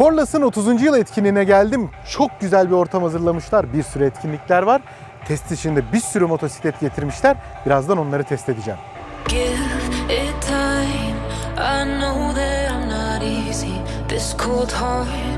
Korlas'ın 30. yıl etkinliğine geldim. Çok güzel bir ortam hazırlamışlar. Bir sürü etkinlikler var. Test içinde bir sürü motosiklet getirmişler. Birazdan onları test edeceğim. Give it time. I know that I'm not easy. This cold heart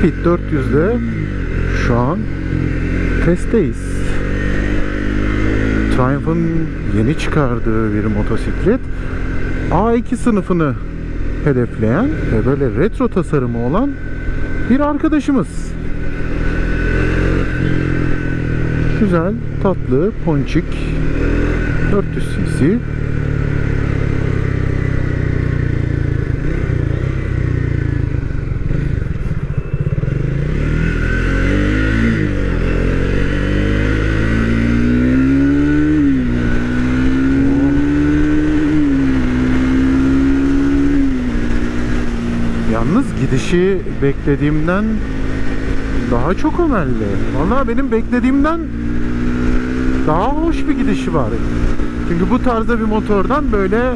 Speed 400'de şu an testteyiz. Triumph'ın yeni çıkardığı bir motosiklet. A2 sınıfını hedefleyen ve böyle retro tasarımı olan bir arkadaşımız. Güzel, tatlı, ponçik, 400 cc. Gidişi beklediğimden daha çok ömelli. Vallahi benim beklediğimden daha hoş bir gidişi var. Çünkü bu tarzda bir motordan böyle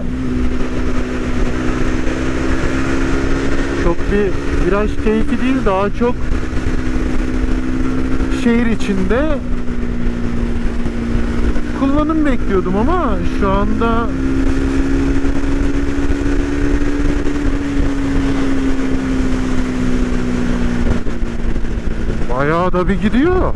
çok bir viraj keyfi değil daha çok şehir içinde kullanım bekliyordum ama şu anda Bayağı da bir gidiyor.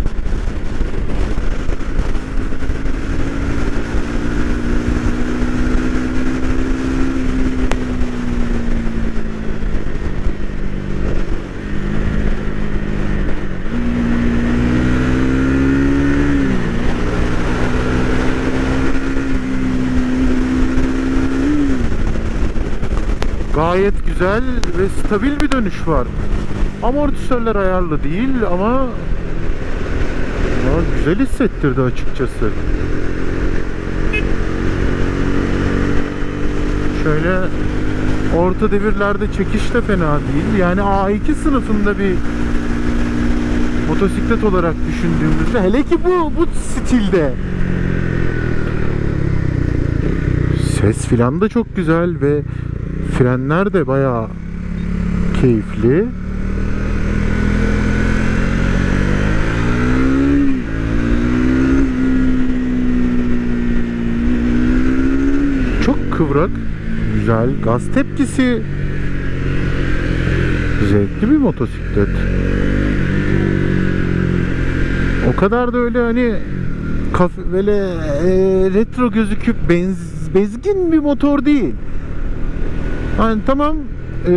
Gayet güzel ve stabil bir dönüş var. Amortisörler ayarlı değil ama güzel hissettirdi açıkçası. Şöyle orta devirlerde çekiş de fena değil. Yani A2 sınıfında bir motosiklet olarak düşündüğümüzde hele ki bu bu stilde ses filan da çok güzel ve frenler de bayağı keyifli. Çok kıvrak, güzel gaz tepkisi. Zevkli bir motosiklet. O kadar da öyle hani kaf böyle e, retro gözüküp benz, bezgin bir motor değil. Hani tamam e,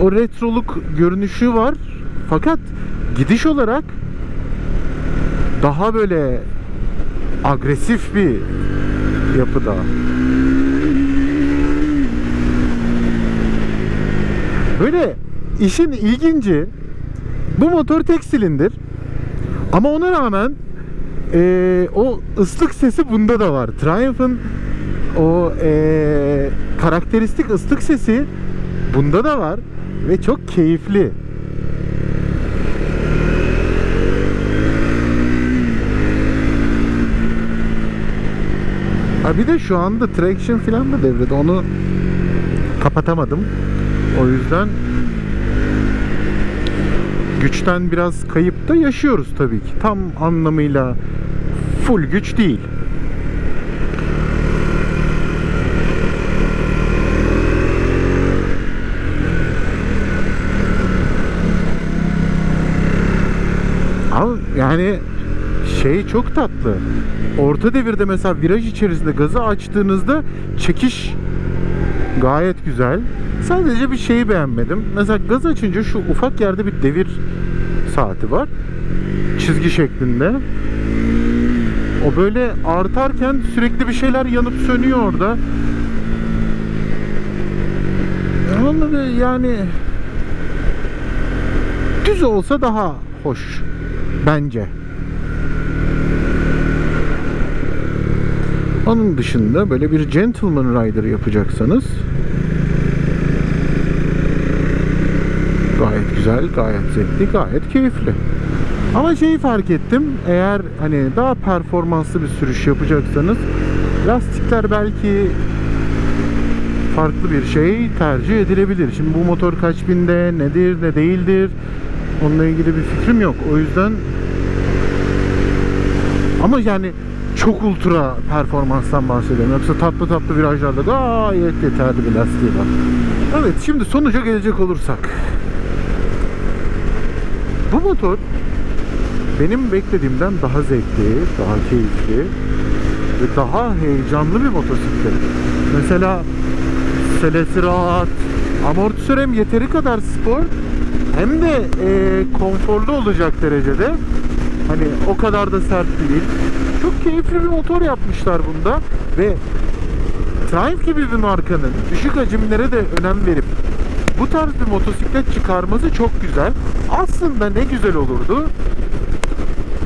o retroluk görünüşü var fakat gidiş olarak daha böyle agresif bir yapıda. Böyle işin ilginci bu motor tek silindir ama ona rağmen eee, o ıslık sesi bunda da var. Triumph'ın o eee, karakteristik ıslık sesi bunda da var ve çok keyifli. Ha bir de şu anda traction falan da devrede. Onu kapatamadım. O yüzden güçten biraz kayıp da yaşıyoruz tabii ki. Tam anlamıyla full güç değil. Ama yani şey çok tatlı. Orta devirde mesela viraj içerisinde gazı açtığınızda çekiş gayet güzel. Sadece bir şeyi beğenmedim. Mesela gaz açınca şu ufak yerde bir devir saati var. Çizgi şeklinde. O böyle artarken sürekli bir şeyler yanıp sönüyor orada. Anladı yani düz olsa daha hoş bence. Onun dışında böyle bir gentleman rider yapacaksanız gayet güzel, gayet zevkli, gayet keyifli. Ama şeyi fark ettim. Eğer hani daha performanslı bir sürüş yapacaksanız lastikler belki farklı bir şey tercih edilebilir. Şimdi bu motor kaç binde, nedir, ne değildir onunla ilgili bir fikrim yok. O yüzden ama yani çok ultra performanstan bahsediyorum. Yoksa tatlı tatlı virajlarda gayet yeterli bir lastiği var. Evet şimdi sonuca gelecek olursak. Bu motor benim beklediğimden daha zevkli, daha keyifli ve daha heyecanlı bir motosiklet. Mesela selesi rahat, amortisör hem yeteri kadar spor hem de e, konforlu olacak derecede. Hani o kadar da sert değil. Çok keyifli bir motor yapmışlar bunda ve Triumph gibi bir markanın düşük hacimlere de önem verip bu tarz bir motosiklet çıkarması çok güzel. Aslında ne güzel olurdu.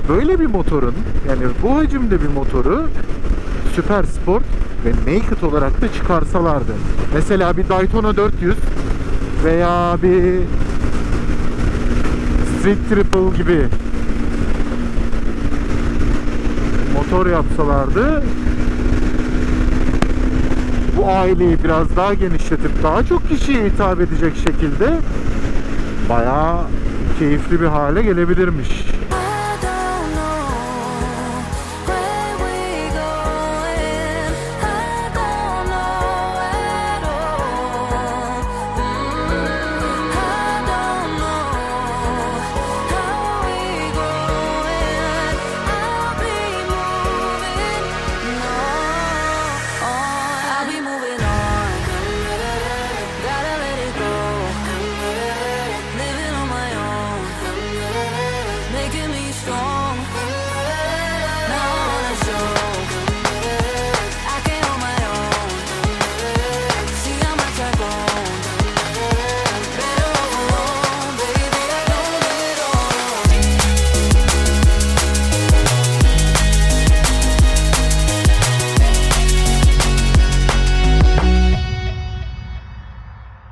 Böyle bir motorun yani bu hacimde bir motoru süper sport ve naked olarak da çıkarsalardı. Mesela bir Daytona 400 veya bir Street Triple gibi motor yapsalardı bu aileyi biraz daha genişletip daha çok kişiye hitap edecek şekilde bayağı keyifli bir hale gelebilirmiş.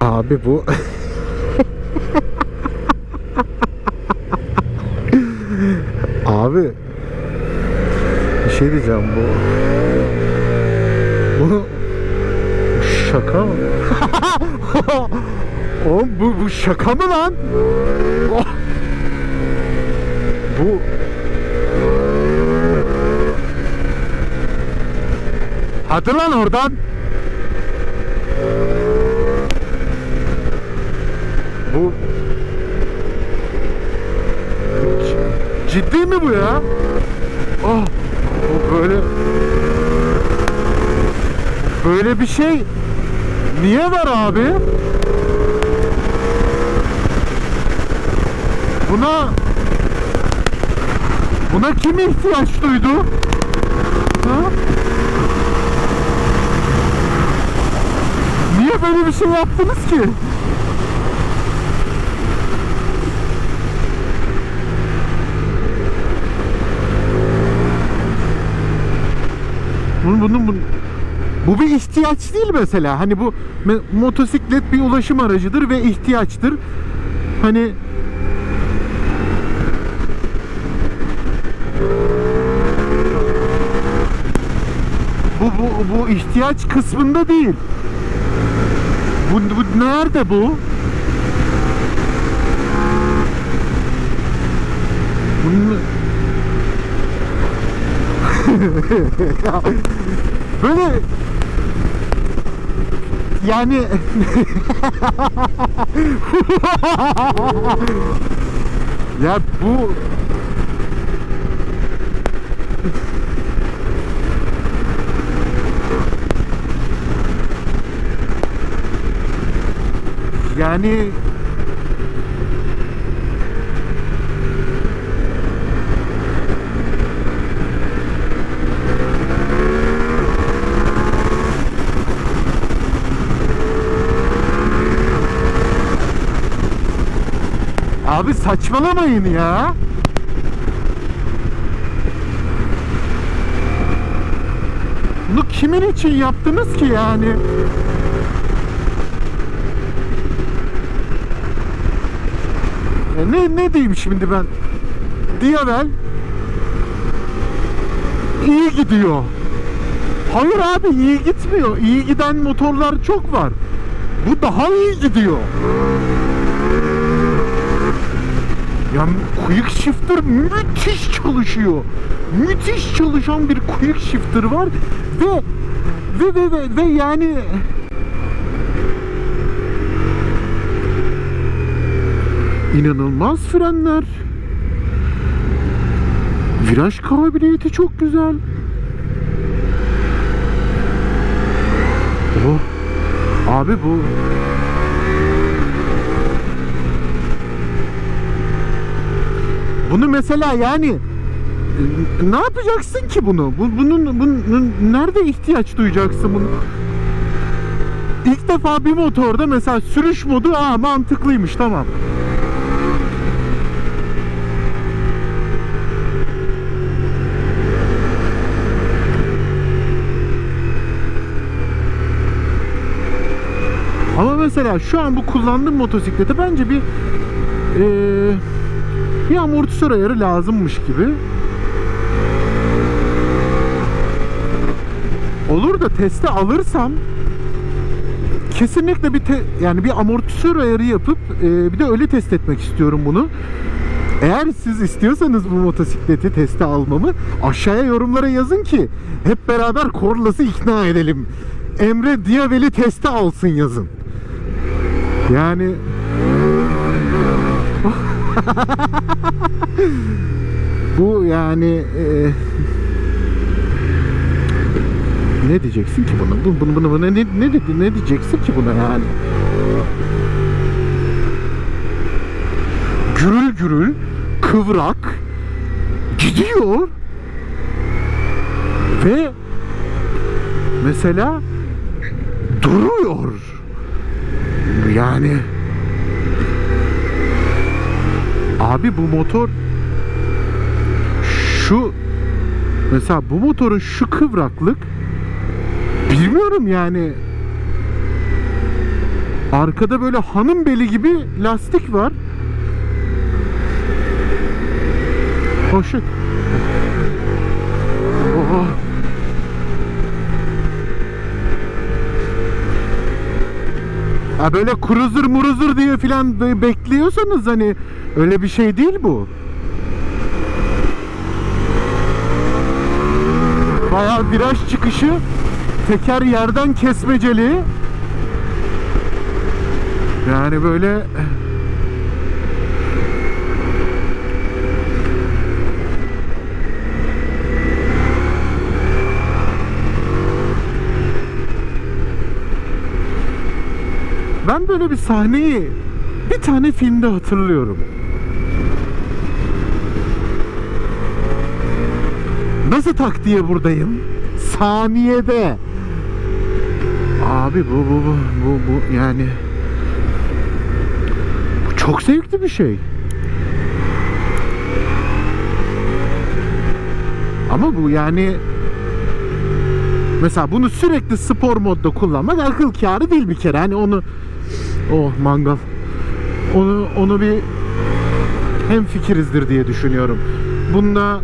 Abi bu Abi bir şey diyeceğim bu bu, bu şaka mı? Oğlum bu, bu şaka mı lan? Bu Hadi lan oradan. Bu C- ciddi mi bu ya? Oh, böyle böyle bir şey niye var abi? Buna buna kim ihtiyaç duydu? Ha? Niye böyle bir şey yaptınız ki? Bunun, bunun, bunun- bu bir ihtiyaç değil mesela. Hani bu motosiklet bir ulaşım aracıdır ve ihtiyaçtır. Hani bu, bu, bu ihtiyaç kısmında değil. Bu, bu nerede bu? Bunun... Böyle yani ya bu Yani Abi saçmalamayın ya. Bunu kimin için yaptınız ki yani? E ne ne diyeyim şimdi ben? Diyavel iyi gidiyor. Hayır abi iyi gitmiyor. İyi giden motorlar çok var. Bu daha iyi gidiyor. Ya quick shifter müthiş çalışıyor. Müthiş çalışan bir quick shifter var ve ve ve ve, ve yani inanılmaz frenler. Viraj kabiliyeti çok güzel. Oh. Abi bu Bunu mesela yani e, ne yapacaksın ki bunu? Bu, bunun, bunun nerede ihtiyaç duyacaksın bunu? İlk defa bir motorda mesela sürüş modu aa mantıklıymış tamam. Ama mesela şu an bu kullandığım motosiklete bence bir eee bir amortisör ayarı lazımmış gibi. Olur da teste alırsam kesinlikle bir te- yani bir amortisör ayarı yapıp e, bir de öyle test etmek istiyorum bunu. Eğer siz istiyorsanız bu motosikleti teste almamı aşağıya yorumlara yazın ki hep beraber Corlas'ı ikna edelim. Emre Diavel'i teste alsın yazın. Yani Bu yani e, ne diyeceksin ki buna? Bu- Bunu bunu bunu ne ne dedi ne diyeceksin ki buna yani? Gürül gürül kıvrak gidiyor ve mesela duruyor. Yani Abi bu motor şu mesela bu motorun şu kıvraklık bilmiyorum yani arkada böyle hanım beli gibi lastik var. Hoşut. Oh. Ha böyle cruiser muruzur diye filan be- bekliyorsanız hani öyle bir şey değil bu. Bayağı viraj çıkışı teker yerden kesmeceli. Yani böyle Ben böyle bir sahneyi bir tane filmde hatırlıyorum. Nasıl tak diye buradayım? Saniyede. Abi bu bu bu bu bu yani bu çok zevkli bir şey. Ama bu yani mesela bunu sürekli spor modda kullanmak akıl kârı değil bir kere. Hani onu oh mangal. Onu onu bir hem fikirizdir diye düşünüyorum. Bunda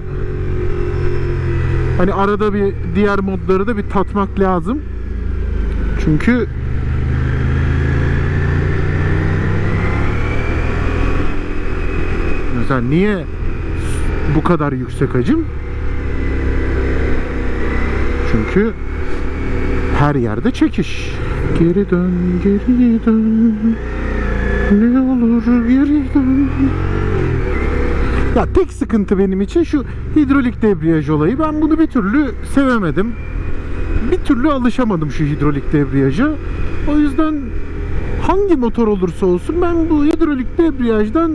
hani arada bir diğer modları da bir tatmak lazım. Çünkü mesela niye bu kadar yüksek hacim? Çünkü her yerde çekiş. Geri dön, geri dön. Ne olur geri dön. Ya tek sıkıntı benim için şu hidrolik debriyaj olayı. Ben bunu bir türlü sevemedim. Bir türlü alışamadım şu hidrolik debriyaja. O yüzden hangi motor olursa olsun ben bu hidrolik debriyajdan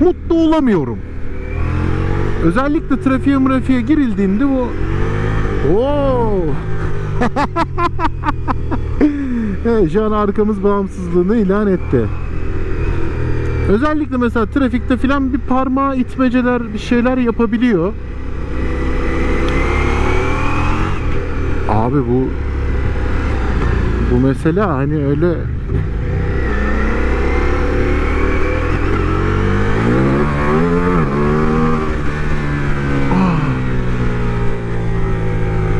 mutlu olamıyorum. Özellikle trafiğe mırafiğe girildiğinde bu Oo. evet, şu an arkamız bağımsızlığını ilan etti. Özellikle mesela trafikte filan bir parmağı itmeceler bir şeyler yapabiliyor. Abi bu bu mesela hani öyle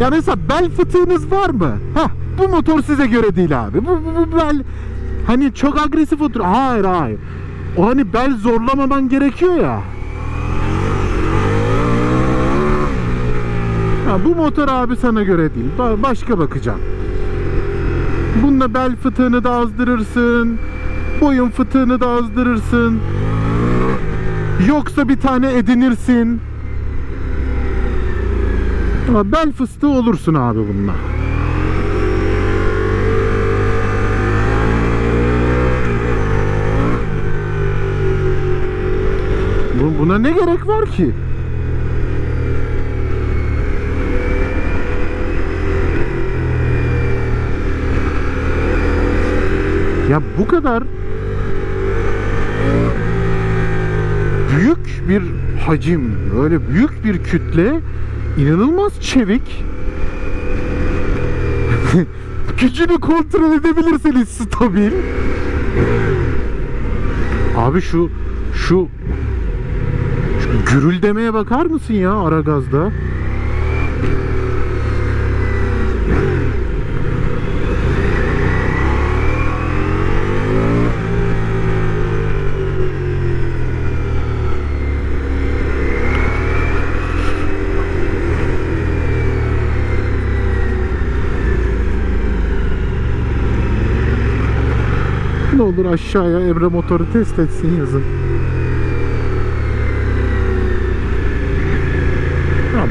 Ya mesela bel fıtığınız var mı? Heh, bu motor size göre değil abi. Bu, bu, bu bel hani çok agresif otur. Hayır hayır. O hani bel zorlamaman gerekiyor ya. Ya bu motor abi sana göre değil. Ba- başka bakacağım. Bununla bel fıtığını da azdırırsın. Boyun fıtığını da azdırırsın. Yoksa bir tane edinirsin. Ama bel fıstığı olursun abi bununla. Bu- Buna ne var ki? Ya bu kadar büyük bir hacim, öyle büyük bir kütle inanılmaz çevik. Gücünü kontrol edebilirseniz stabil. Abi şu şu şu gürül demeye bakar mısın ya ara gazda? Ne olur aşağıya Emre motoru test etsin yazın.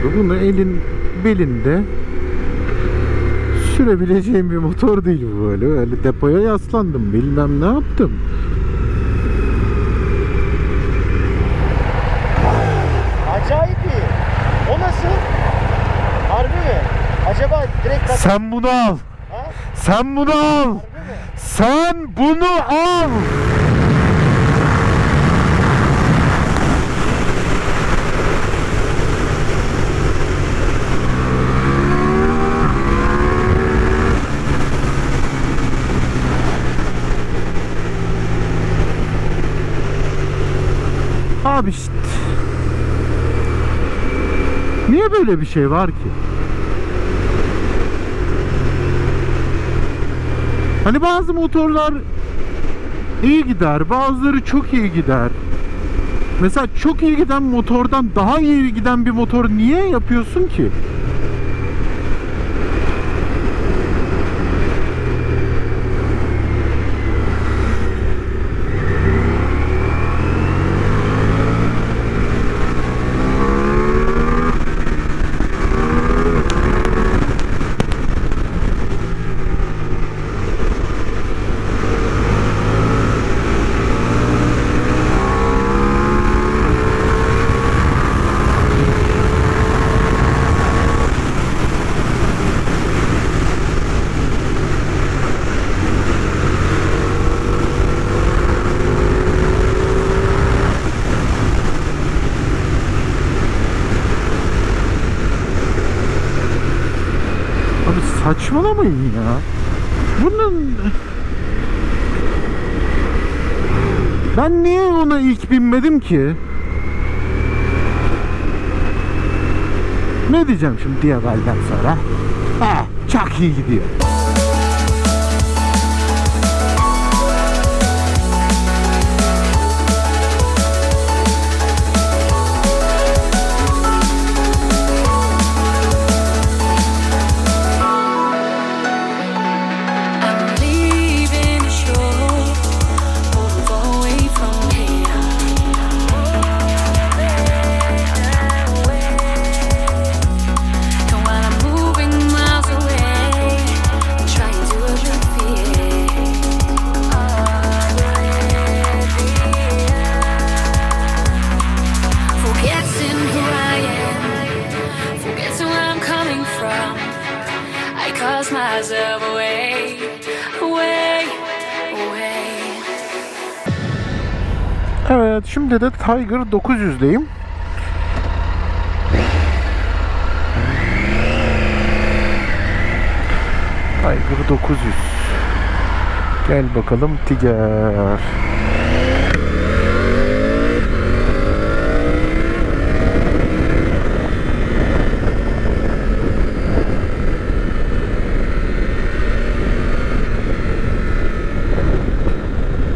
Abi bunu elin belinde sürebileceğim bir motor değil bu böyle. Öyle depoya yaslandım bilmem ne yaptım. Acayip iyi. O nasıl? Harbi mi? Acaba direkt. Sen bunu al. Ha? Sen bunu al. Sen bunu al. Abi işte. Niye böyle bir şey var ki? Hani bazı motorlar iyi gider, bazıları çok iyi gider. Mesela çok iyi giden motordan daha iyi giden bir motor niye yapıyorsun ki? Abi saçmalamayın ya. Bunun... Ben niye ona ilk binmedim ki? Ne diyeceğim şimdi Diabal'den sonra? Ha, çok iyi gidiyor. Şimdi de Tiger 900'deyim. Tiger 900. Gel bakalım Tiger.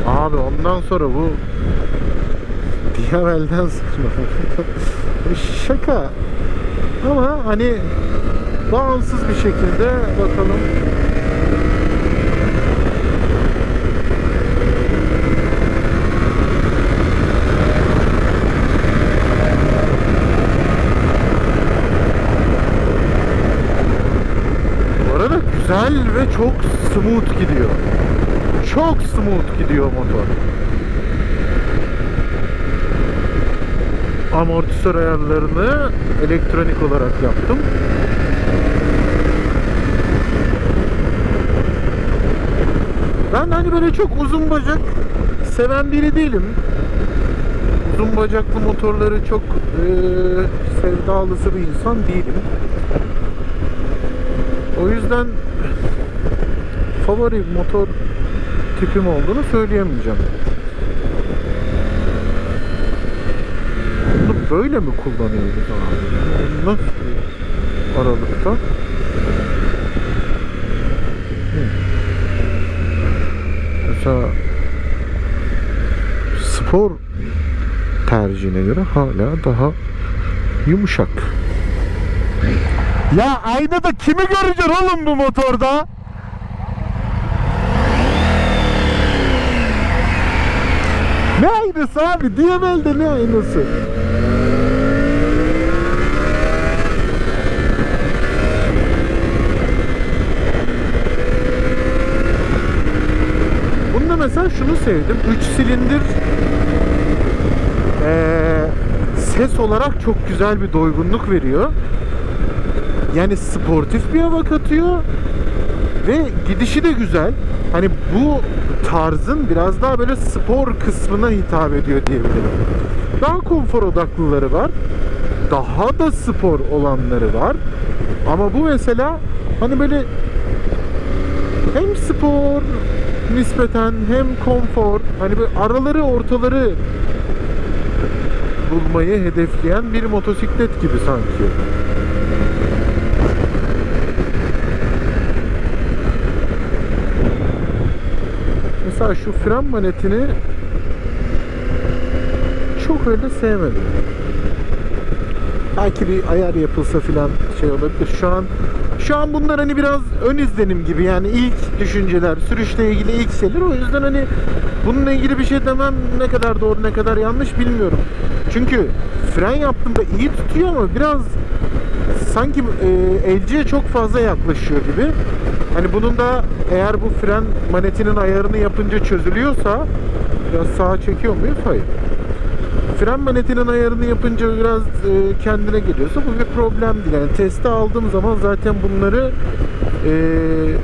Abi ondan sonra bu Diyavel'den sonra Bu şaka ama hani bağımsız bir şekilde bakalım arada güzel ve çok smooth gidiyor. Çok smooth gidiyor motor. Amortisör ayarlarını elektronik olarak yaptım. Ben hani böyle çok uzun bacak seven biri değilim. Uzun bacaklı motorları çok eee sevdalısı bir insan değilim. O yüzden favori motor tipim olduğunu söyleyemeyeceğim. Böyle mi kullanıyoruz abi? Nasıl aralıkta? Hı. Mesela spor tercihine göre hala daha yumuşak. Ya aynada kimi göreceksin oğlum bu motorda? Ne aynası abi? DML'de ne aynası? Bunda mesela şunu sevdim. 3 silindir eee, ses olarak çok güzel bir doygunluk veriyor. Yani sportif bir hava katıyor ve gidişi de güzel. Hani bu tarzın biraz daha böyle spor kısmına hitap ediyor diyebilirim. Daha konfor odaklıları var. Daha da spor olanları var. Ama bu mesela hani böyle hem spor nispeten hem konfor hani böyle araları ortaları bulmayı hedefleyen bir motosiklet gibi sanki. Mesela şu fren manetini çok öyle sevmedim. Belki bir ayar yapılsa filan şey olabilir. Şu an şu an bunlar hani biraz ön izlenim gibi yani ilk düşünceler, sürüşle ilgili ilk şeyler. O yüzden hani bununla ilgili bir şey demem ne kadar doğru ne kadar yanlış bilmiyorum. Çünkü fren yaptığımda iyi tutuyor ama biraz sanki e, elciye çok fazla yaklaşıyor gibi. Hani bunun da eğer bu fren manetinin ayarını yapınca çözülüyorsa biraz sağa çekiyor muyuz? Hayır. Fren manetinin ayarını yapınca biraz e, kendine geliyorsa bu bir problem değil. Yani testi aldığım zaman zaten bunları e,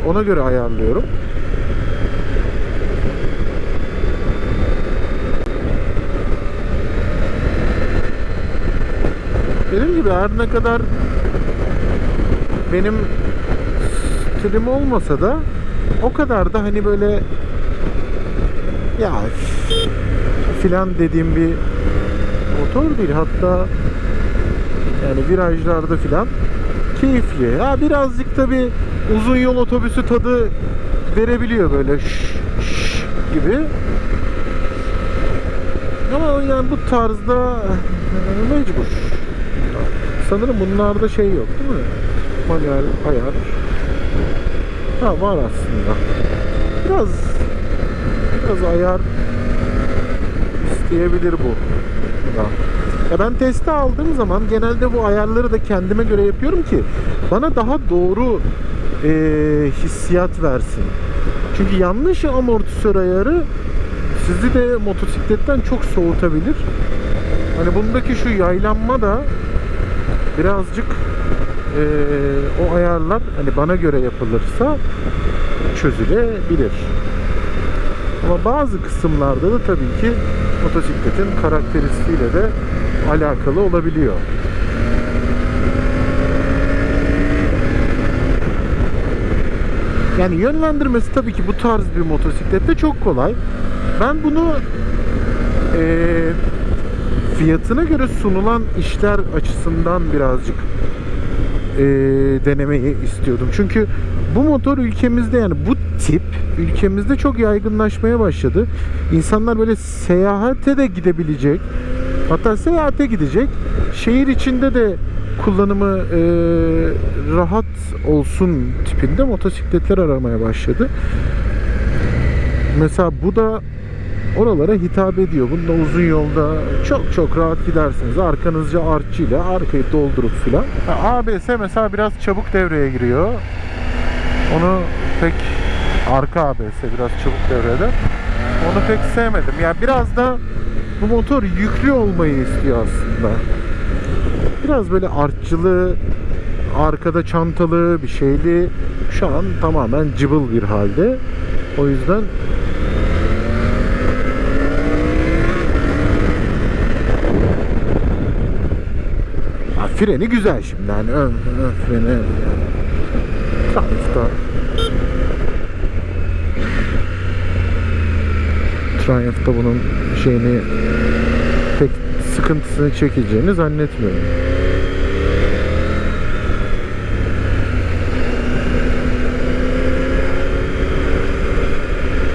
ona göre ayarlıyorum. Dediğim gibi her ne kadar benim stilim olmasa da o kadar da hani böyle ya filan dediğim bir motor değil. Hatta yani virajlarda filan keyifli. Ha birazcık tabi uzun yol otobüsü tadı verebiliyor böyle şş, şş gibi. Ama yani bu tarzda mecbur. Sanırım bunlarda şey yok değil mi? Manuel ayar. Ha var aslında. Biraz biraz ayar isteyebilir bu. Ya ben testi aldığım zaman genelde bu ayarları da kendime göre yapıyorum ki bana daha doğru e, hissiyat versin. Çünkü yanlış amortisör ayarı sizi de motosikletten çok soğutabilir. Hani bundaki şu yaylanma da birazcık e, o ayarlar hani bana göre yapılırsa çözülebilir. Ama bazı kısımlarda da tabii ki motosikletin karakteristiğiyle de alakalı olabiliyor. Yani yönlendirmesi tabii ki bu tarz bir motosiklette çok kolay. Ben bunu eee, fiyatına göre sunulan işler açısından birazcık eee, denemeyi istiyordum. Çünkü bu motor ülkemizde yani bu tip ülkemizde çok yaygınlaşmaya başladı. İnsanlar böyle seyahate de gidebilecek hatta seyahate gidecek şehir içinde de kullanımı eee, rahat olsun tipinde motosikletler aramaya başladı. Mesela bu da oralara hitap ediyor. Bunda uzun yolda çok çok rahat gidersiniz. Arkanızca artçıyla arkayı doldurup filan. ABS mesela biraz çabuk devreye giriyor. Onu pek arka ABS biraz çabuk devrede. Onu pek sevmedim. Yani biraz da bu motor yüklü olmayı istiyor aslında. Biraz böyle artçılı, arkada çantalı bir şeyli. Şu an tamamen cıbıl bir halde. O yüzden Ha, freni güzel şimdi hani ön, ön freni Triumph'ta Triumph'ta bunun şeyini pek sıkıntısını çekeceğini zannetmiyorum.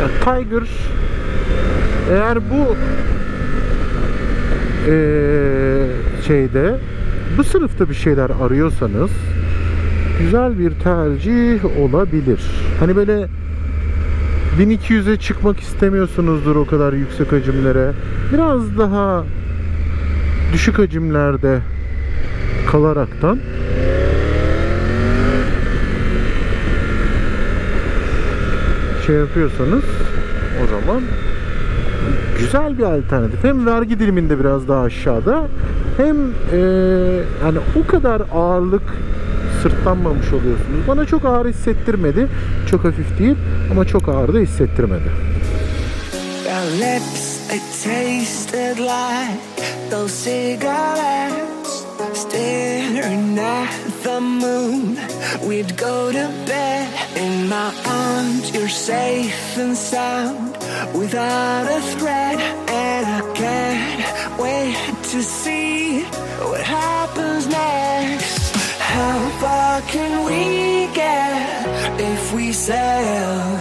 Ya Tiger eğer bu eee, şeyde bu sınıfta bir şeyler arıyorsanız güzel bir tercih olabilir. Hani böyle 1200'e çıkmak istemiyorsunuzdur o kadar yüksek hacimlere. Biraz daha düşük hacimlerde kalaraktan şey yapıyorsanız o zaman güzel bir alternatif. Hem vergi diliminde biraz daha aşağıda hem eee hani o kadar ağırlık sırtlanmamış oluyorsunuz. Bana çok ağır hissettirmedi. Çok hafif değil ama çok ağır da hissettirmedi. Staring at the moon, we'd go to bed in my arms. You're safe and sound without a threat, and I can't wait to see what happens next. Far can we get if we sail